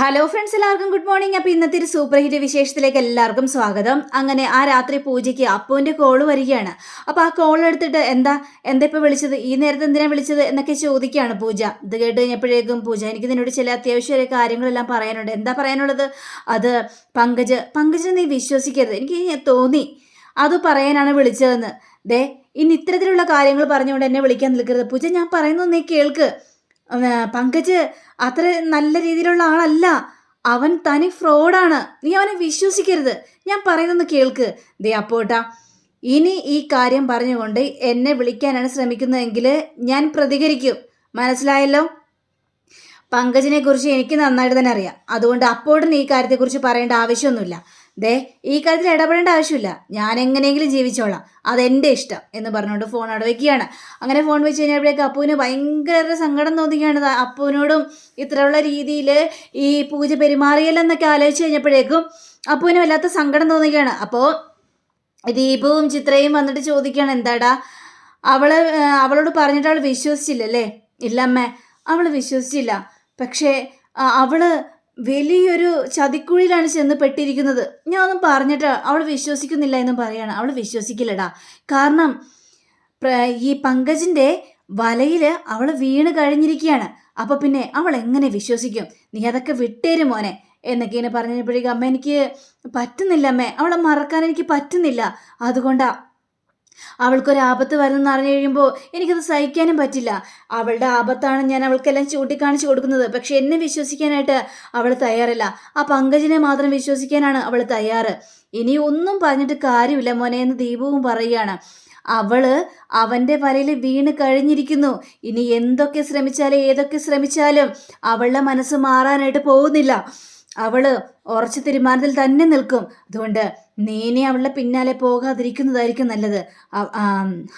Hello friends എല്ലാവർക്കും good morning അപ്പോൾ ഇന്നത്തെ ഒരു സൂപ്പർ ഹിറ്റ് വിശേഷത്തിലേക്ക് എല്ലാവർക്കും സ്വാഗതം. അങ്ങനെ ആ രാത്രി പൂജയ്ക്ക് അപ്പുവിന്റെ കോൾ വരികയാണ്. അപ്പോൾ ആ കോൾ എടുത്തിട്ട് എന്താ എന്താ ഇപ്പോൾ വിളിച്ചത്? ഈ നേരത്തെ എന്തിനാ വിളിച്ചത് എന്നൊക്കെ ചോദിക്കുകയാണ് പൂജ. ഇത് കേട്ട് കഴിഞ്ഞപ്പോഴേക്കും പൂജ എനിക്ക് നിന്നോട് ചില അത്യാവശ്യ കാര്യങ്ങളെല്ലാം പറയാനുണ്ട്. എന്താ പറയാനുള്ളത്? അത് പങ്കജ് പങ്കജ് നീ വിശ്വസിക്കരുത്. എനിക്ക് തോന്നി അത് പറയാനാണ് വിളിച്ചതെന്ന്. ദേ ഇനി ഇത്തരത്തിലുള്ള കാര്യങ്ങൾ പറഞ്ഞുകൊണ്ട് എന്നെ വിളിക്കാൻ നിൽക്കരുത്. പൂജ ഞാൻ പറയുന്നത് നീ കേൾക്ക്. പങ്കജ് അത്ര നല്ല രീതിയിലുള്ള ആളല്ല. അവൻ തനി ഫ്രോഡാണ്. നീ അവനെ വിശ്വസിക്കരുത്. ഞാൻ പറയുന്നൊന്ന് കേൾക്ക്. ദേ അപ്പോട്ടാ ഇനി ഈ കാര്യം പറഞ്ഞുകൊണ്ട് എന്നെ വിളിക്കാനാണ് ശ്രമിക്കുന്നതെങ്കിൽ ഞാൻ പ്രതികരിക്കും. മനസ്സിലായല്ലോ? പങ്കജിനെ കുറിച്ച് എനിക്ക് നന്നായിട്ട് തന്നെ അറിയാം. അതുകൊണ്ട് അപ്പോഴും ഈ കാര്യത്തെക്കുറിച്ച് പറയേണ്ട ആവശ്യമൊന്നുമില്ല. ദേ ഈ കാര്യത്തിൽ ഇടപെടേണ്ട ആവശ്യമില്ല. ഞാൻ എങ്ങനെയെങ്കിലും ജീവിച്ചോളാം. അതെന്റെ ഇഷ്ടം എന്ന് പറഞ്ഞുകൊണ്ട് ഫോൺ അവിടെ വെക്കുകയാണ്. അങ്ങനെ ഫോൺ വെച്ച് കഴിഞ്ഞപ്പോഴേക്ക് അപ്പുവിന് ഭയങ്കര സങ്കടം തോന്നുകയാണ് അപ്പുവിനോടും ഇത്രയുള്ള രീതിയിൽ ഈ പൂജ പെരുമാറിയല്ലെന്നൊക്കെ ആലോചിച്ച് കഴിഞ്ഞപ്പോഴേക്കും അപ്പുവിന് വല്ലാത്ത സങ്കടം തോന്നുകയാണ് അപ്പോൾ ദീപവും ചിത്രയും വന്നിട്ട് ചോദിക്കുകയാണ് എന്താടാ? അവൾ അവളോട് പറഞ്ഞിട്ട് അവൾ വിശ്വസിച്ചില്ലല്ലേ? ഇല്ല ഇല്ലമ്മേ അവൾ വിശ്വസിച്ചില്ല. പക്ഷേ അവൾ വലിയൊരു ചതിക്കുഴിയിലാണ് ചെന്ന് പെട്ടിരിക്കുന്നത് ഞാൻ ഒന്നും പറഞ്ഞിട്ട് അവൾ വിശ്വസിക്കുന്നില്ല എന്ന് പറയാണ്. അവൾ വിശ്വസിക്കില്ലടാ. കാരണം ഈ പങ്കജിന്റെ വലയിൽ അവൾ വീണ് കഴിഞ്ഞിരിക്കുകയാണ്. അപ്പൊ പിന്നെ അവൾ എങ്ങനെ വിശ്വസിക്കും? നീ അതൊക്കെ വിട്ടേര് മോനെ എന്നൊക്കെ ഇങ്ങനെ പറഞ്ഞപ്പോഴേക്കും അമ്മ എനിക്ക് പറ്റുന്നില്ല അമ്മേ. അവളെ മറക്കാൻ എനിക്ക് പറ്റുന്നില്ല. അതുകൊണ്ടാ അവൾക്കൊരു ആപത്ത് വരുന്നെന്ന് അറിഞ്ഞു കഴിയുമ്പോൾ എനിക്കത് സഹിക്കാനും പറ്റില്ല. അവളുടെ ആപത്താണ് ഞാൻ അവൾക്കെല്ലാം ചൂണ്ടിക്കാണിച്ചു കൊടുക്കുന്നത്. പക്ഷെ എന്നെ വിശ്വസിക്കാനായിട്ട് അവൾ തയ്യാറല്ല. ആ പങ്കജിനെ മാത്രം വിശ്വസിക്കാനാണ് അവൾ തയ്യാറ്. ഇനി ഒന്നും പറഞ്ഞിട്ട് കാര്യമില്ല മോനെ എന്ന് ദീപവും പറയുകയാണ്. അവൾ അവന്റെ വലയിൽ വീണ് കഴിഞ്ഞിരിക്കുന്നു. ഇനി എന്തൊക്കെ ശ്രമിച്ചാലും ഏതൊക്കെ ശ്രമിച്ചാലും അവളുടെ മനസ്സ് മാറാനായിട്ട് പോകുന്നില്ല. അവൾ ഉറച്ച തീരുമാനത്തിൽ തന്നെ നിൽക്കും. അതുകൊണ്ട് നീനെ അവളുടെ പിന്നാലെ പോകാതിരിക്കുന്നതായിരിക്കും നല്ലത്. അവ-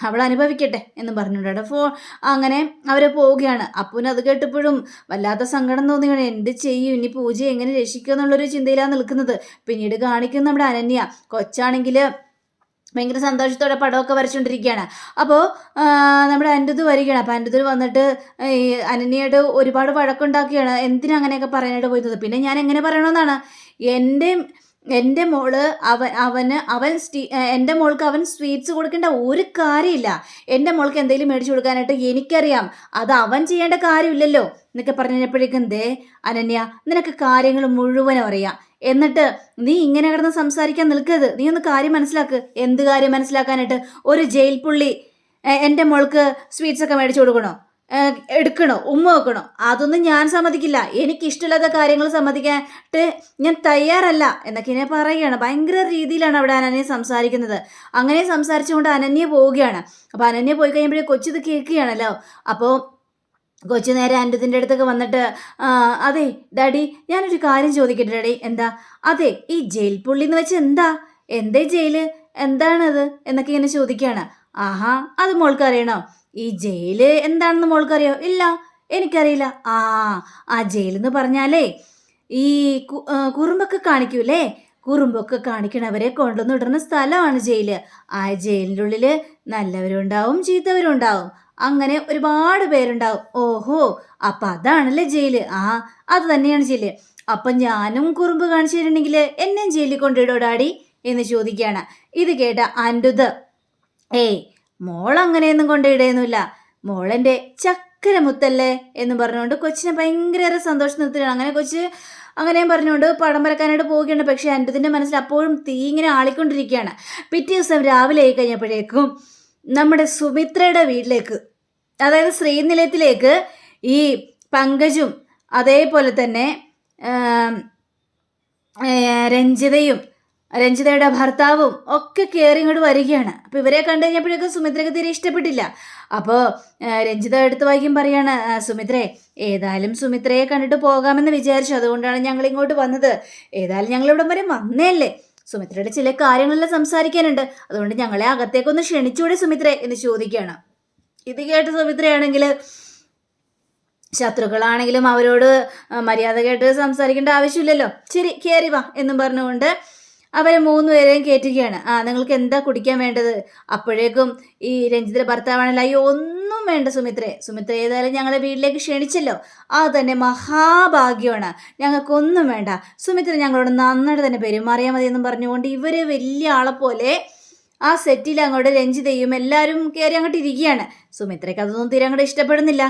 അവൾ അനുഭവിക്കട്ടെ എന്ന് പറഞ്ഞിട്ടുണ്ട് ഫോ അങ്ങനെ അവർ പോവുകയാണ്. അപ്പൂന് അത് കേട്ടപ്പോഴും വല്ലാത്ത സങ്കടം തോന്നുകയാണ് എന്ത് ചെയ്യും? ഇനി പൂജ എങ്ങനെ രക്ഷിക്കുക എന്നുള്ളൊരു ചിന്തയിലാണ് നിൽക്കുന്നത്. പിന്നീട് കാണിക്കുന്ന നമ്മുടെ അനന്യ. കൊച്ചാണെങ്കിൽ ഭയങ്കര സന്തോഷത്തോടെ പടമൊക്കെ വരച്ചുകൊണ്ടിരിക്കുകയാണ് അപ്പോൾ നമ്മുടെ അന്റത് വരികയാണ്. അപ്പോൾ അന്റത് വന്നിട്ട് ഈ അനന്യയോട് ഒരുപാട് വഴക്കുണ്ടാക്കുകയാണ്. എന്തിനാ അങ്ങനെയൊക്കെ പറയാനായിട്ട് പോയിരുന്നത്? പിന്നെ ഞാൻ എങ്ങനെ പറയണമെന്നാണ്. എന്റെ എന്റെ മോൾ അവൻ അവന് അവൻ സ്റ്റീ എന്റെ മോൾക്ക് അവൻ സ്വീറ്റ്സ് കൊടുക്കേണ്ട ഒരു കാര്യമില്ല. എന്റെ മോൾക്ക് എന്തെങ്കിലും മേടിച്ചു കൊടുക്കാനായിട്ട് എനിക്കറിയാം. അത് അവൻ ചെയ്യേണ്ട കാര്യമില്ലല്ലോ. എന്നൊക്കെ പറഞ്ഞപ്പോഴേക്കും ദേ അനന്യ നിനക്ക് കാര്യങ്ങൾ മുഴുവനും അറിയാം. എന്നിട്ട് നീ ഇങ്ങനെ കിടന്ന് സംസാരിക്കാൻ നിൽക്കരുത്. നീ ഒന്ന് കാര്യം മനസ്സിലാക്ക്. എന്ത് കാര്യം മനസ്സിലാക്കാനായിട്ട്? ഒരു ജയിൽ പുള്ളി എന്റെ മോൾക്ക് സ്വീറ്റ്സ് ഒക്കെ മേടിച്ചു കൊടുക്കണോ? എടുക്കണോ? ഉമ്മ വെക്കണോ? അതൊന്നും ഞാൻ സമ്മതിക്കില്ല. എനിക്ക് ഇഷ്ടമില്ലാത്ത കാര്യങ്ങൾ സമ്മതിക്കാനായിട്ട് ഞാൻ തയ്യാറല്ല എന്നൊക്കെ ഇനി പറയുകയാണ്. ഭയങ്കര രീതിയിലാണ് അവിടെ അനന്യ സംസാരിക്കുന്നത്. അങ്ങനെ സംസാരിച്ചുകൊണ്ട് അനന്യ പോവുകയാണ്. അപ്പോൾ അനന്യ പോയി കഴിയുമ്പോഴേ കൊച്ചിത് കേൾക്കുകയാണല്ലോ. അപ്പോൾ കൊച്ചു നേരെ അന്റത്തിന്റെ അടുത്തൊക്കെ വന്നിട്ട് അതെ ഡാഡി ഞാനൊരു കാര്യം ചോദിക്കട്ടെ ഡാഡി. എന്താ? അതെ ഈ ജയിൽ പുള്ളി എന്ന് വെച്ച് എന്താ? എന്തേ ജയിൽ? എന്താണത്? എന്നൊക്കെ ഇങ്ങനെ ചോദിക്കുകയാണ്. ആഹാ അത് മോൾക്ക് അറിയണോ ഈ ജയിൽ എന്താണെന്ന് മോൾക്കറിയോ? ഇല്ല എനിക്കറിയില്ല. ആ ആ ജയിലെന്ന് പറഞ്ഞാലേ ഈ കുറുമ്പൊക്കെ കാണിക്കൂലേ കുറുമ്പൊക്കെ കാണിക്കണവരെ കൊണ്ടുവന്ന് ഇടുന്ന സ്ഥലമാണ് ജയിൽ. ആ ജയിലിന്റെ ഉള്ളിൽ നല്ലവരും ഉണ്ടാവും ചീത്തവരും ഉണ്ടാവും അങ്ങനെ ഒരുപാട് പേരുണ്ടാവും. ഓഹോ അപ്പൊ അതാണല്ലേ ജയിൽ. ആ അത് തന്നെയാണ് ജയിൽ. അപ്പൊ ഞാനും കുറുമ്പ് കാണിച്ചിട്ടുണ്ടെങ്കിൽ എന്നെയും ജയിലിൽ കൊണ്ടിടോ ഡാഡി? എന്ന് ചോദിക്കുകയാണ്. ഇത് കേട്ട അൻഡുത് ഏയ് മോൾ അങ്ങനെയൊന്നും കൊണ്ടിടുകയൊന്നുമില്ല മോളെന്റെ ചക്കര മുത്തല്ലേ എന്ന് പറഞ്ഞുകൊണ്ട് കൊച്ചിനെ ഭയങ്കര സന്തോഷം നിർത്തിയാണ് അങ്ങനെ കൊച്ച് അങ്ങനെയും പറഞ്ഞുകൊണ്ട് പടം വരക്കാനായിട്ട് പോവുകയാണ്. പക്ഷേ അൻഡത്തിന്റെ മനസ്സിൽ അപ്പോഴും തീ ഇങ്ങനെ ആളിക്കൊണ്ടിരിക്കുകയാണ്. പിറ്റേ ദിവസം രാവിലെ ആയി കഴിഞ്ഞപ്പോഴേക്കും നമ്മുടെ സുമിത്രയുടെ വീട്ടിലേക്ക് അതായത് ശ്രീനിലയത്തിലേക്ക് ഈ പങ്കജും അതേപോലെ തന്നെ രഞ്ജിതയും രഞ്ജിതയുടെ ഭർത്താവും ഒക്കെ കയറി ഇങ്ങോട്ട് വരികയാണ്. അപ്പോൾ ഇവരെ കണ്ടു കഴിഞ്ഞപ്പോഴേക്കും സുമിത്രയ്ക്ക് തീരെ ഇഷ്ടപ്പെട്ടില്ല. അപ്പോൾ രഞ്ജിത എടുത്ത് വായിക്കും പറയാണ് "ആ, സുമിത്രേ ഏതായാലും സുമിത്രയെ കണ്ടിട്ട് പോകാമെന്ന് വിചാരിച്ചു. അതുകൊണ്ടാണ് ഞങ്ങൾ ഇങ്ങോട്ട് വന്നത്. ഏതായാലും ഞങ്ങൾ ഇവിടം വരെ വന്നേയല്ലേ. സുമിത്രയുടെ ചില കാര്യങ്ങളെല്ലാം സംസാരിക്കാനുണ്ട്. അതുകൊണ്ട് ഞങ്ങളെ അകത്തേക്കൊന്ന് ക്ഷണിച്ചൂടെ സുമിത്രേ എന്ന് ചോദിക്കുകയാണ്. ഇത് കേട്ട് സുമിത്രയാണെങ്കിൽ ശത്രുക്കളാണെങ്കിലും അവരോട് മര്യാദ കേട്ട് സംസാരിക്കേണ്ട ആവശ്യമില്ലല്ലോ. ശരി കയറി വാ എന്നും പറഞ്ഞുകൊണ്ട് അവരെ മൂന്നുപേരെയും കയറ്റുകയാണ് ആ നിങ്ങൾക്ക് എന്താ കുടിക്കാൻ വേണ്ടത്? അപ്പോഴേക്കും ഈ രഞ്ജിത്തിന്റെ ഭർത്താവാണല്ലോ. അയ്യോ ഒന്നും വേണ്ട സുമിത്രേ. സുമിത്ര ഏതായാലും ഞങ്ങളെ വീട്ടിലേക്ക് ക്ഷണിച്ചല്ലോ. ആ തന്നെ മഹാഭാഗ്യമാണ്. ഞങ്ങൾക്കൊന്നും വേണ്ട. സുമിത്ര ഞങ്ങളോട് നന്നായിട്ട് തന്നെ പെരുമാറിയാൽ മതി എന്നും പറഞ്ഞുകൊണ്ട് ഇവർ വലിയ ആളെ പോലെ ആ സെറ്റിൽ അങ്ങോട്ട് രഞ്ജിതയും എല്ലാവരും കയറി അങ്ങോട്ട് ഇരിക്കുകയാണ്. സുമിത്രയ്ക്ക് അതൊന്നും തീരെ അങ്ങോട്ട് ഇഷ്ടപ്പെടുന്നില്ല.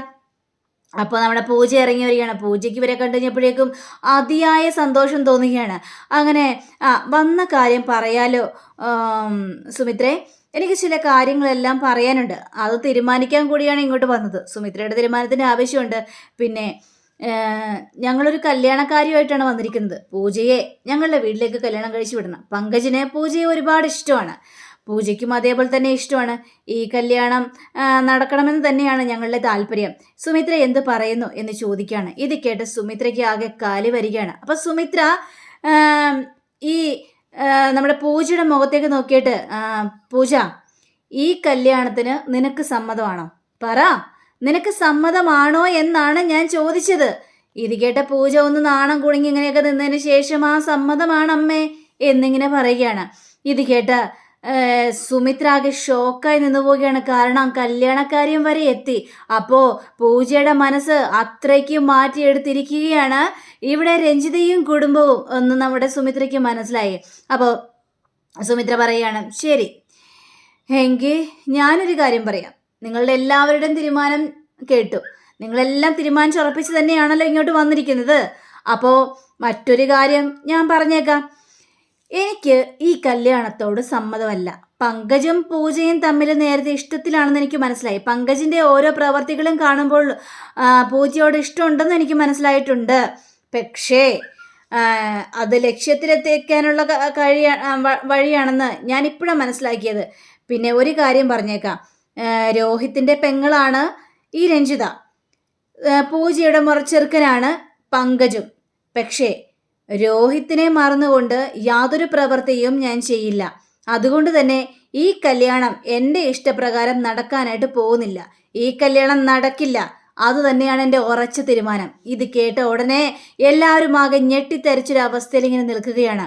അപ്പോൾ നമ്മുടെ പൂജ ഇറങ്ങി വരികയാണ് പൂജയ്ക്ക് ഇവരെ കണ്ടു കഴിഞ്ഞപ്പോഴേക്കും അതിയായ സന്തോഷം തോന്നുകയാണ്. അങ്ങനെ ആ വന്ന കാര്യം പറയാലോ? സുമിത്രേ എനിക്ക് ചില കാര്യങ്ങളെല്ലാം പറയാനുണ്ട്. അത് തീരുമാനിക്കാൻ കൂടിയാണ് ഇങ്ങോട്ട് വന്നത്. സുമിത്രയുടെ തീരുമാനത്തിന്റെ ആവശ്യമുണ്ട്. പിന്നെ ഞങ്ങളൊരു കല്യാണക്കാരിയുമായിട്ടാണ് വന്നിരിക്കുന്നത്. പൂജയെ ഞങ്ങളുടെ വീട്ടിലേക്ക് കല്യാണം കഴിച്ചു വിടണം. പങ്കജിനെ പൂജയെ ഒരുപാട് ഇഷ്ടമാണ്. പൂജയ്ക്കും അതേപോലെ തന്നെ ഇഷ്ടമാണ്. ഈ കല്യാണം നടക്കണമെന്ന് തന്നെയാണ് ഞങ്ങളുടെ താല്പര്യം. സുമിത്ര എന്ത് പറയുന്നു എന്ന് ചോദിക്കുകയാണ്. ഇത് കേട്ട് സുമിത്രയ്ക്ക് ആകെ കാൽ വരികയാണ്. അപ്പം സുമിത്ര ഈ നമ്മുടെ പൂജയുടെ മുഖത്തേക്ക് നോക്കിയിട്ട് പൂജ ഈ കല്യാണത്തിന് നിനക്ക് സമ്മതമാണോ? പറ. നിനക്ക് സമ്മതമാണോ എന്നാണ് ഞാൻ ചോദിച്ചത്. ഇത് കേട്ട പൂജ ഒന്ന് നാണം കുടുങ്ങി ഇങ്ങനെയൊക്കെ നിന്നതിന് ശേഷം ആ സമ്മതമാണ് അമ്മേ എന്നിങ്ങനെ പറയുകയാണ്. ഇത് കേട്ട ഏഹ്, സുമിത്ര ആകെ ഷോക്കായി നിന്നു പോവുകയാണ്. കാരണം കല്യാണക്കാര്യം വരെ എത്തി. അപ്പോ പൂജയുടെ മനസ്സ് അത്രയ്ക്ക് മാറ്റിയെടുത്തിരിക്കുകയാണ്. ഇവിടെ രഞ്ജിതയും കുടുംബവും ഒന്ന് നമ്മുടെ സുമിത്രയ്ക്ക് മനസ്സിലായി. അപ്പോൾ സുമിത്ര പറയുകയാണ് ശരി. എങ്കിൽ ഞാനൊരു കാര്യം പറയാം. നിങ്ങളുടെ എല്ലാവരുടെയും തീരുമാനം കേട്ടു. നിങ്ങളെല്ലാം തീരുമാനിച്ചുറപ്പിച്ച് തന്നെയാണല്ലോ ഇങ്ങോട്ട് വന്നിരിക്കുന്നത്. അപ്പോൾ മറ്റൊരു കാര്യം ഞാൻ പറഞ്ഞേക്കാം. എനിക്ക് ഈ കല്യാണത്തോട് സമ്മതമല്ല. പങ്കജും പൂജയും തമ്മിൽ നേരത്തെ ഇഷ്ടത്തിലാണെന്ന് എനിക്ക് മനസ്സിലായി. പങ്കജിന്റെ ഓരോ പ്രവർത്തികളും കാണുമ്പോൾ പൂജയോട് ഇഷ്ടമുണ്ടെന്ന് എനിക്ക് മനസ്സിലായിട്ടുണ്ട്. പക്ഷേ അത് ലക്ഷ്യത്തിലെത്തിക്കാനുള്ള കഴിയ വഴിയാണെന്ന് ഞാൻ ഇപ്പോഴാണ് മനസ്സിലാക്കിയത്. പിന്നെ ഒരു കാര്യം പറഞ്ഞേക്കാം. രോഹിത്തിന്റെ പെങ്ങളാണ് ഈ രഞ്ജിത. പൂജയുടെ മുറച്ചെറുക്കനാണ് പങ്കജും. പക്ഷേ രോഹിത്തിനെ മറന്നുകൊണ്ട് യാതൊരു പ്രവൃത്തിയും ഞാൻ ചെയ്യില്ല. അതുകൊണ്ട് തന്നെ ഈ കല്യാണം എന്റെ ഇഷ്ടപ്രകാരം നടക്കാനായിട്ട് പോകുന്നില്ല. ഈ കല്യാണം നടക്കില്ല. അത് തന്നെയാണ് എന്റെ ഉറച്ച തീരുമാനം. ഇത് കേട്ട ഉടനെ എല്ലാവരും ആകെ ഞെട്ടിത്തരിച്ചൊരു അവസ്ഥയിൽ ഇങ്ങനെ നിൽക്കുകയാണ്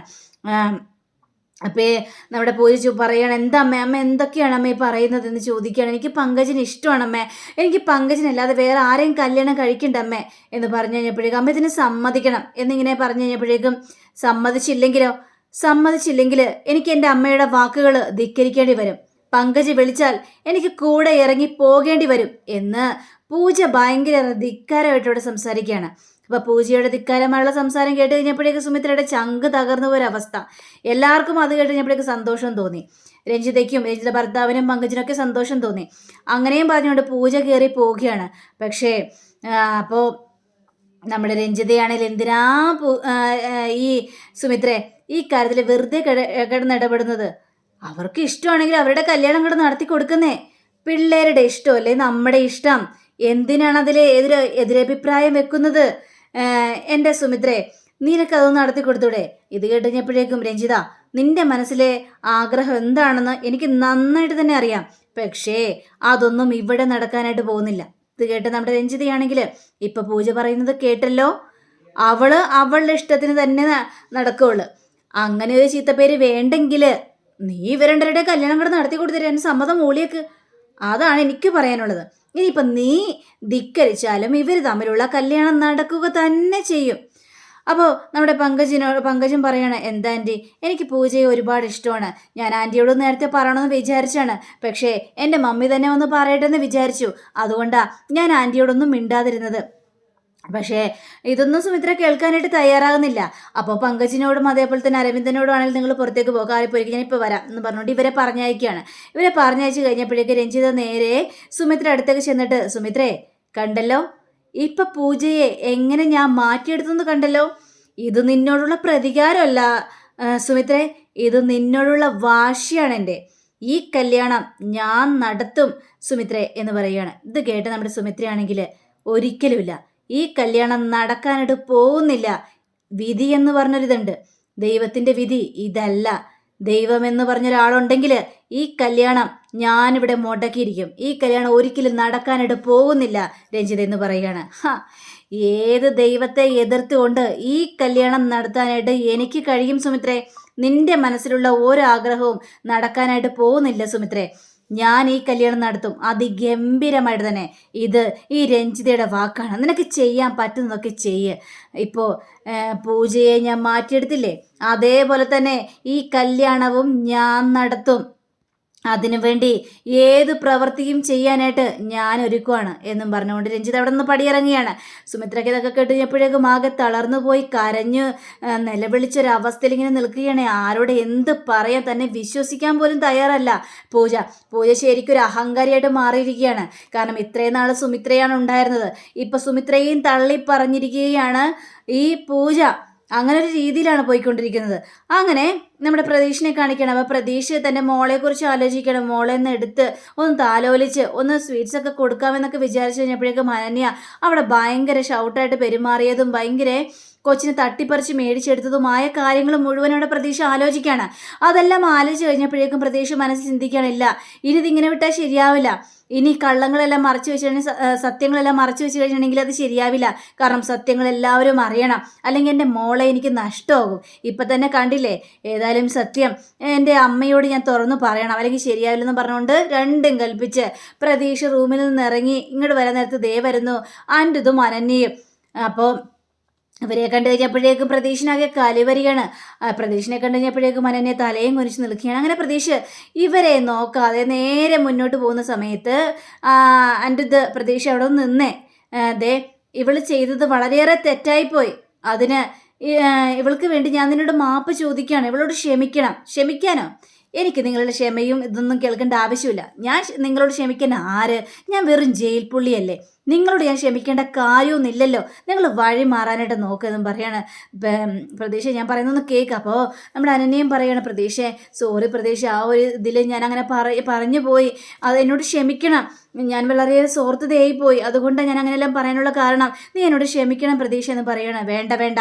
ആം, അപ്പേ നമ്മുടെ പൂജ പറയണം എന്താ അമ്മ അമ്മ എന്തൊക്കെയാണ് അമ്മ ഈ പറയുന്നത് എന്ന് ചോദിക്കുകയാണ്. എനിക്ക് പങ്കജിന് ഇഷ്ടമാണ് അമ്മേ എനിക്ക് പങ്കജിനല്ലാതെ വേറെ ആരെയും കല്യാണം കഴിക്കണ്ട അമ്മേ എന്ന് പറഞ്ഞു കഴിഞ്ഞപ്പോഴേക്കും അമ്മ ഇതിന് സമ്മതിക്കണം. എന്നിങ്ങനെ പറഞ്ഞു കഴിഞ്ഞപ്പോഴേക്കും സമ്മതിച്ചില്ലെങ്കിലോ? സമ്മതിച്ചില്ലെങ്കിൽ എനിക്ക് എന്റെ അമ്മയുടെ വാക്കുകൾ ധിക്കരിക്കേണ്ടി വരും. പങ്കജ് വിളിച്ചാൽ എനിക്ക് കൂടെ ഇറങ്ങി പോകേണ്ടി വരും. എന്ന് പൂജ ഭയങ്കര ധിക്കാരമായിട്ടോടെ സംസാരിക്കുകയാണ്. അപ്പൊ പൂജയുടെ ധിക്കാരമായുള്ള സംസാരം കേട്ട് കഴിഞ്ഞപ്പോഴേക്ക് സുമിത്രയുടെ ചങ്ക് തകർന്ന അവസ്ഥ എല്ലാവർക്കും അത് കേട്ട് കഴിഞ്ഞപ്പോഴേക്ക് സന്തോഷം തോന്നി. രഞ്ജിതയ്ക്കും രഞ്ജിത ഭർത്താവിനും പങ്കജിനൊക്കെ സന്തോഷം തോന്നി. അങ്ങനെയും പറഞ്ഞുകൊണ്ട് പൂജ കയറി പോവുകയാണ്. പക്ഷേ അപ്പോൾ നമ്മുടെ രഞ്ജിതയാണെങ്കിൽ എന്തിനാ ഈ സുമിത്രേ ഈ കാര്യത്തിൽ വെറുതെ കിട- കിടന്ന് ഇടപെടുന്നത് അവർക്ക് ഇഷ്ടമാണെങ്കിൽ അവരുടെ കല്യാണം കൂടെ നടത്തി കൊടുക്കുന്നേ. പിള്ളേരുടെ ഇഷ്ടമല്ലേ നമ്മുടെ ഇഷ്ടം? എന്തിനാണ് അതിലെ എതിരെ എതിരഭിപ്രായം വെക്കുന്നത്? എന്റെ സുമിത്രേ നിനക്കത് നടത്തി കൊടുത്തൂടെ? ഇത് കേട്ടുകഴിഞ്ഞപ്പോഴേക്കും രഞ്ജിത നിന്റെ മനസ്സിലെ ആഗ്രഹം എന്താണെന്ന് എനിക്ക് നന്നായിട്ട് തന്നെ അറിയാം. പക്ഷേ അതൊന്നും ഇവിടെ നടക്കാനായിട്ട് പോകുന്നില്ല. ഇത് കേട്ട് നമ്മുടെ രഞ്ജിതയാണെങ്കിൽ ഇപ്പൊ പൂജ പറയുന്നത് കേട്ടല്ലോ? അവൾ അവളുടെ ഇഷ്ടത്തിന് തന്നെ നടക്കുള്ളു. അങ്ങനെ ഒരു ചീത്തപ്പേര് വേണ്ടെങ്കിൽ നീ ഇവരണ്ടരുടെ കല്യാണം കൂടെ നടത്തി കൊടുത്തരാൻ സമ്മതം മൂളിയേക്ക്. അതാണ് എനിക്ക് പറയാനുള്ളത്. ഇനിയിപ്പം നീ ധിക്കരിച്ചാലും ഇവർ തമ്മിലുള്ള കല്യാണം നടക്കുക തന്നെ ചെയ്യും. അപ്പോൾ നമ്മുടെ പങ്കജിനോട് പങ്കജും പറയണ എന്താ ആന്റി എനിക്ക് പൂജയെ ഒരുപാട് ഇഷ്ടമാണ്. ഞാൻ ആന്റിയോട് നേരത്തെ പറയണമെന്ന് വിചാരിച്ചാണ്. പക്ഷേ എന്റെ മമ്മി തന്നെ ഒന്ന് പറയട്ടെ എന്ന് വിചാരിച്ചു. അതുകൊണ്ടാണ് ഞാൻ ആന്റിയോടൊന്നും മിണ്ടാതിരുന്നത്. പക്ഷേ ഇതൊന്നും സുമിത്ര കേൾക്കാനായിട്ട് തയ്യാറാകുന്നില്ല. അപ്പോൾ പങ്കജിനോടും അതേപോലെ തന്നെ അരവിന്ദനോടും ആണെങ്കിൽ നിങ്ങൾ പുറത്തേക്ക് പോകുക ഞാൻ ഇപ്പോൾ വരാം എന്ന് പറഞ്ഞുകൊണ്ട് ഇവരെ പറഞ്ഞയക്കുകയാണ്. ഇവരെ പറഞ്ഞയച്ച് കഴിഞ്ഞപ്പോഴേക്ക് രഞ്ജിത നേരെ സുമിത്ര അടുത്തേക്ക് ചെന്നിട്ട് സുമിത്രേ കണ്ടല്ലോ? ഇപ്പം പൂജയെ എങ്ങനെ ഞാൻ മാറ്റിയെടുത്തെന്ന് കണ്ടല്ലോ? ഇത് നിന്നോടുള്ള പ്രതികാരമല്ല സുമിത്രേ ഇത് നിന്നോടുള്ള വാശിയാണ് എന്റെ. ഈ കല്യാണം ഞാൻ നടത്തും സുമിത്രേ എന്ന് പറയുകയാണ്. ഇത് കേട്ട് നമ്മുടെ സുമിത്രയാണെങ്കിൽ ഒരിക്കലുമില്ല. ഈ കല്യാണം നടക്കാനായിട്ട് പോകുന്നില്ല. വിധി എന്ന് പറഞ്ഞൊരിതുണ്ട്. ദൈവത്തിന്റെ വിധി ഇതല്ല. ദൈവം എന്ന് പറഞ്ഞൊരാളുണ്ടെങ്കിൽ ഈ കല്യാണം ഞാനിവിടെ മുടക്കിയിരിക്കും. ഈ കല്യാണം ഒരിക്കലും നടക്കാനായിട്ട് പോകുന്നില്ല. രഞ്ജിത എന്ന് പറയുകയാണ്. ഹ ഏത് ദൈവത്തെ എതിർത്തുകൊണ്ട് ഈ കല്യാണം നടത്താനായിട്ട് എനിക്ക് കഴിയും സുമിത്രേ? നിന്റെ മനസ്സിലുള്ള ഓരോ ആഗ്രഹവും നടക്കാനായിട്ട് പോകുന്നില്ല സുമിത്രേ. ഞാൻ ഈ കല്യാണം നടത്തും. അതിഗംഭീരമായിട്ട് തന്നെ ഇത് ഈ രഞ്ജിതയുടെ വാക്കാണ്. നിനക്ക് ചെയ്യാൻ പറ്റുന്നതൊക്കെ ചെയ്യ്. ഇപ്പോൾ പൂജയെ ഞാൻ മാറ്റിയെടുത്തില്ലേ? അതേപോലെ തന്നെ ഈ കല്യാണവും ഞാൻ നടത്തും. അതിനുവേണ്ടി ഏത് പ്രവൃത്തിയും ചെയ്യാനായിട്ട് ഞാൻ ഒരുക്കുവാണ് എന്നും പറഞ്ഞുകൊണ്ട് രഞ്ജിത് അവിടെ നിന്ന് പടിയിറങ്ങിയാണ്. സുമിത്രയ്ക്ക് ഇതൊക്കെ കേട്ടുകഴിഞ്ഞപ്പോഴേക്കും ആകെ തളർന്നു പോയി കരഞ്ഞ് നിലവിളിച്ചൊരവസ്ഥയിൽ ഇങ്ങനെ നിൽക്കുകയാണ്. ആരോട് എന്ത് പറയാൻ തന്നെ വിശ്വസിക്കാൻ പോലും തയ്യാറല്ല. പൂജ പൂജ ശരിക്കും ഒരു അഹങ്കാരിയായിട്ട് മാറിയിരിക്കുകയാണ്. കാരണം ഇത്രയും നാൾ സുമിത്രയാണ് ഉണ്ടായിരുന്നത്. ഇപ്പം സുമിത്രയും തള്ളി പറഞ്ഞിരിക്കുകയാണ് ഈ പൂജ. അങ്ങനെ ഒരു രീതിയിലാണ് പോയിക്കൊണ്ടിരിക്കുന്നത്. അങ്ങനെ നമ്മുടെ പ്രതീക്ഷനെ കാണിക്കണം. അപ്പോൾ പ്രതീക്ഷ തന്റെ മോളെക്കുറിച്ച് ആലോചിക്കണം. മോളെ ഒന്ന് എടുത്ത് ഒന്ന് താലോലിച്ച് ഒന്ന് സ്വീറ്റ്സ് ഒക്കെ കൊടുക്കാമെന്നൊക്കെ വിചാരിച്ചു കഴിഞ്ഞപ്പോഴേക്കും അനന്യ അവിടെ ഭയങ്കര ഷൗട്ടായിട്ട് പെരുമാറിയതും ഭയങ്കര കൊച്ചിനെ തട്ടിപ്പറിച്ച് മേടിച്ചെടുത്തതുമായ കാര്യങ്ങൾ മുഴുവനോടെ പ്രതീക്ഷ ആലോചിക്കുകയാണ്. അതെല്ലാം ആലോചിച്ച് കഴിഞ്ഞപ്പോഴേക്കും പ്രതീക്ഷ മനസ്സിൽ ചിന്തിക്കാനില്ല ഇനി ഇതിങ്ങനെ വിട്ടാൽ ശരിയാവില്ല. ഇനി കള്ളങ്ങളെല്ലാം മറച്ചു വെച്ചിട്ടുണ്ടെങ്കിൽ സത്യങ്ങളെല്ലാം മറച്ചു വെച്ച് കഴിഞ്ഞിട്ടുണ്ടെങ്കിൽ അത് ശരിയാവില്ല. കാരണം സത്യങ്ങൾ എല്ലാവരും അറിയണം. അല്ലെങ്കിൽ എന്റെ മോളെ എനിക്ക് നഷ്ടമാകും. ഇപ്പം തന്നെ കണ്ടില്ലേ? ഏതായാലും സത്യം. എന്റെ അമ്മയോട് ഞാൻ തുറന്നു പറയണം. അല്ലെങ്കിൽ ശരിയാവില്ലെന്ന് പറഞ്ഞുകൊണ്ട് രണ്ടും കൽപ്പിച്ച് പ്രതീക്ഷ റൂമിൽ നിന്ന് ഇറങ്ങി ഇങ്ങോട്ട് വരാൻ നേരത്ത് ദേ വരുന്നു. അന്റെതും അനന്യയും. അപ്പോൾ ഇവരെ കണ്ടു കഴിഞ്ഞപ്പോഴേക്കും പ്രതീക്ഷനാകെ കലിവരികയാണ് പ്രതീക്ഷനെ കണ്ടു കഴിഞ്ഞപ്പോഴേക്കും അനന്യ തലയും കുനിച്ച് നിൽക്കുകയാണ്. അങ്ങനെ പ്രതീക്ഷ ഇവരെ നോക്കാതെ നേരെ മുന്നോട്ട് പോകുന്ന സമയത്ത് എന്റെ ഇത് പ്രതീക്ഷ അവിടെ നിന്നേ. അതെ ഇവൾ ചെയ്തത് വളരെയേറെ തെറ്റായിപ്പോയി. അതിന് ഇവൾക്ക് വേണ്ടി ഞാൻ നിന്നോട് മാപ്പ് ചോദിക്കുകയാണ്. ഇവളോട് ക്ഷമിക്കണം. ക്ഷമിക്കാനോ? എനിക്ക് നിങ്ങളുടെ ക്ഷമയും ഇതൊന്നും കേൾക്കേണ്ട ആവശ്യമില്ല. ഞാൻ നിങ്ങളോട് ക്ഷമിക്കാൻ ആര്? ഞാൻ വെറും ജയിൽ പുള്ളിയല്ലേ. നിങ്ങളോട് ഞാൻ ക്ഷമിക്കേണ്ട കാര്യമൊന്നുമില്ലല്ലോ നിങ്ങൾ വഴി മാറാനായിട്ട് നോക്കുമെന്നും പറയാണ് പ്രതീക്ഷ. ഞാൻ പറയുന്നൊന്ന് കേൾക്കാം അപ്പോൾ നമ്മുടെ അനന്യയും പറയാണ് പ്രതീക്ഷ സോറി പ്രതീക്ഷ ആ ഒരു ഇതിൽ ഞാൻ അങ്ങനെ പറ പറഞ്ഞു പോയി. അത് എന്നോട് ക്ഷമിക്കണം. ഞാൻ വളരെ സ്വാർത്ഥതയായി പോയി അതുകൊണ്ടാണ് ഞാൻ അങ്ങനെയെല്ലാം പറയാനുള്ള കാരണം. നീ എന്നോട് ക്ഷമിക്കണം പ്രതീക്ഷ എന്ന് പറയണം. വേണ്ട വേണ്ട.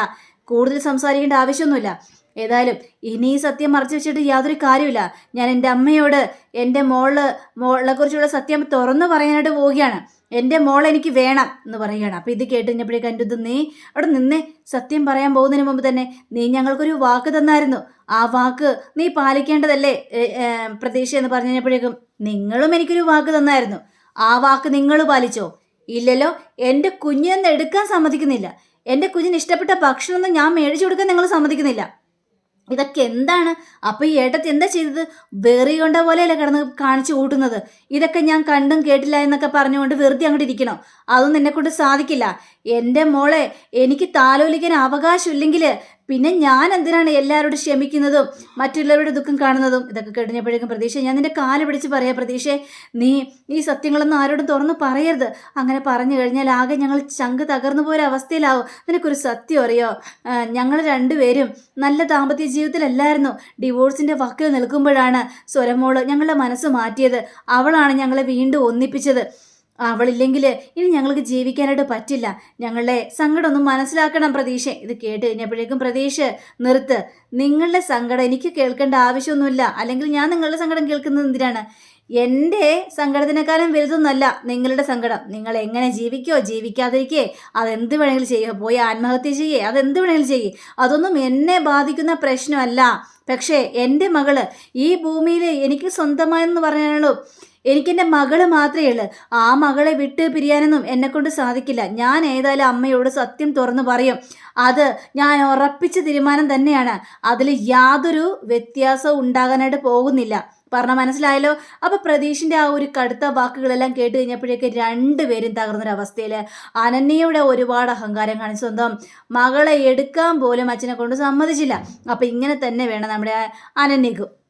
കൂടുതൽ സംസാരിക്കേണ്ട ആവശ്യമൊന്നുമില്ല. ഏതായാലും ഇനി സത്യം മറച്ചു വെച്ചിട്ട് യാതൊരു കാര്യമില്ല ഞാൻ എന്റെ അമ്മയോട് എന്റെ മോൾ മോളെ കുറിച്ചുള്ള സത്യം തുറന്നു പറയാനായിട്ട് പോവുകയാണ്. എന്റെ മോൾ എനിക്ക് വേണം എന്ന് പറയുകയാണ്. അപ്പോൾ ഇത് കേട്ട് കഴിഞ്ഞപ്പോഴേക്കും എന്റെ ഇത് നീ അവിടെ നിന്നേ സത്യം പറയാൻ പോകുന്നതിന് മുമ്പ് തന്നെ നീ ഞങ്ങൾക്കൊരു വാക്ക് തന്നായിരുന്നു. ആ വാക്ക് നീ പാലിക്കേണ്ടതല്ലേ? പ്രതീക്ഷ എന്ന് പറഞ്ഞു കഴിഞ്ഞപ്പോഴേക്കും നിങ്ങളും എനിക്കൊരു വാക്ക് തന്നായിരുന്നു. ആ വാക്ക് നിങ്ങൾ പാലിച്ചോ? ഇല്ലല്ലോ എന്റെ കുഞ്ഞിനെന്ന് എടുക്കാൻ സമ്മതിക്കുന്നില്ല. എന്റെ കുഞ്ഞിന് ഇഷ്ടപ്പെട്ട ഭക്ഷണമൊന്നും ഞാൻ മേടിച്ചു കൊടുക്കാൻ നിങ്ങൾ സമ്മതിക്കുന്നില്ല. ഇതൊക്കെ എന്താണ്? അപ്പോൾ ഈ ഏട്ടത്തി എന്താ ചെയ്തത്? വെറി കൊണ്ട പോലെയല്ലേ കിടന്ന് കാണിച്ചു കൂട്ടുന്നത്. ഇതൊക്കെ ഞാൻ കണ്ടും കേട്ടില്ല എന്നൊക്കെ പറഞ്ഞുകൊണ്ട് വെറുതെ അങ്ങോട്ട് ഇരിക്കണോ? അതൊന്നും എന്നെ കൊണ്ട് സാധിക്കില്ല. എന്റെ മോളെ എനിക്ക് താലോലിക്കാൻ അവകാശമില്ലെങ്കിൽ പിന്നെ ഞാൻ എന്തിനാണ് എല്ലാവരോടും ക്ഷമിക്കുന്നതും മറ്റുള്ളവരുടെ ദുഃഖം കാണുന്നതും? ഇതൊക്കെ കഴിഞ്ഞപ്പോഴേക്കും പ്രതീക്ഷ ഞാൻ നിന്റെ കാൽ പിടിച്ച് പറയാം പ്രതീക്ഷ നീ ഈ സത്യങ്ങളൊന്നും ആരോടും തുറന്നു പറയരുത്. അങ്ങനെ പറഞ്ഞു കഴിഞ്ഞാൽ ആകെ ഞങ്ങൾ ചങ്ക് തകർന്നു പോയ അവസ്ഥയിലാവും. നിനക്കൊരു സത്യം അറിയോ? ഞങ്ങൾ രണ്ടുപേരും നല്ല ദാമ്പത്യ ജീവിതത്തിലല്ലായിരുന്നു. ഡിവോഴ്സിന്റെ വക്കിൽ നിൽക്കുമ്പോഴാണ് സ്വരമോൾ ഞങ്ങളുടെ മനസ്സ് മാറ്റിയത്. അവളാണ് ഞങ്ങളെ വീണ്ടും ഒന്നിപ്പിച്ചത്. അവളില്ലെങ്കിൽ ഇനി ഞങ്ങൾക്ക് ജീവിക്കാനായിട്ട് പറ്റില്ല. ഞങ്ങളുടെ സങ്കടമൊന്നും മനസ്സിലാക്കണം പ്രതീക്ഷ. ഇത് കേട്ട് കഴിഞ്ഞപ്പോഴേക്കും പ്രതീക്ഷ നിർത്ത്. നിങ്ങളുടെ സങ്കടം എനിക്ക് കേൾക്കേണ്ട ആവശ്യമൊന്നുമില്ല. അല്ലെങ്കിൽ ഞാൻ നിങ്ങളുടെ സങ്കടം കേൾക്കുന്നത് എന്തിനാണ്? എന്റെ സങ്കടത്തിനേക്കാളും വലുതൊന്നല്ല നിങ്ങളുടെ സങ്കടം. നിങ്ങൾ എങ്ങനെ ജീവിക്കോ ജീവിക്കാതിരിക്കേ അതെന്ത് വേണമെങ്കിലും ചെയ്യുക പോയി ആത്മഹത്യ ചെയ്യേ. അതെന്ത് വേണമെങ്കിലും ചെയ്യേ. അതൊന്നും എന്നെ ബാധിക്കുന്ന പ്രശ്നമല്ല. പക്ഷേ എന്റെ മകൾ ഈ ഭൂമിയിൽ എനിക്ക് സ്വന്തമായെന്ന് പറയാനുള്ളൂ. എനിക്കെന്റെ മകൾ മാത്രമേ ഉള്ളൂ. ആ മകളെ വിട്ട് പിരിയാനൊന്നും എന്നെക്കൊണ്ട് സാധിക്കില്ല. ഞാൻ ഏതായാലും അമ്മയോട് സത്യം തുറന്നു പറയും. അത് ഞാൻ ഉറപ്പിച്ച തീരുമാനം തന്നെയാണ്. അതിൽ യാതൊരു വ്യത്യാസവും ഉണ്ടാകാനായിട്ട് പോകുന്നില്ല. പറഞ്ഞ മനസ്സിലായല്ലോ? അപ്പൊ പ്രതീഷിന്റെ ആ ഒരു കടുത്ത വാക്കുകളെല്ലാം കേട്ട് കഴിഞ്ഞപ്പോഴേക്ക് രണ്ടുപേരും തകർന്നൊരവസ്ഥയിൽ അനന്യയുടെ ഒരുപാട് അഹങ്കാരം കാണിച്ചു. സ്വന്തം മകളെ എടുക്കാൻ പോലും അച്ഛനെ കൊണ്ട് സമ്മതിച്ചില്ല. അപ്പൊ ഇങ്ങനെ തന്നെ വേണം നമ്മുടെ അനന്യക്കും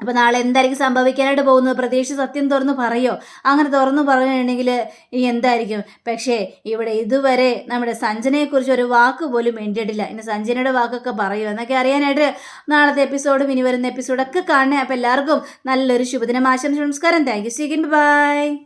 അപ്പോൾ നാളെ എന്തായിരിക്കും സംഭവിക്കാനായിട്ട് പോകുന്നത്? പ്രതീക്ഷ സത്യം തുറന്ന് പറയോ? അങ്ങനെ തുറന്നു പറയുകയാണെങ്കിൽ ഈ എന്തായിരിക്കും? പക്ഷേ ഇവിടെ ഇതുവരെ നമ്മുടെ സഞ്ജനയെക്കുറിച്ച് ഒരു വാക്ക് പോലും മിണ്ടിയിട്ടില്ല. ഇനി സഞ്ജനയുടെ വാക്കൊക്കെ പറയുമോ എന്നൊക്കെ അറിയാനായിട്ട് നാളത്തെ എപ്പിസോഡും ഇനി വരുന്ന എപ്പിസോഡൊക്കെ കാണണേ. അപ്പോൾ എല്ലാവർക്കും നല്ലൊരു ശുഭദിനം ആശംസ നമസ്കാരം. Thank you സീകിൻ by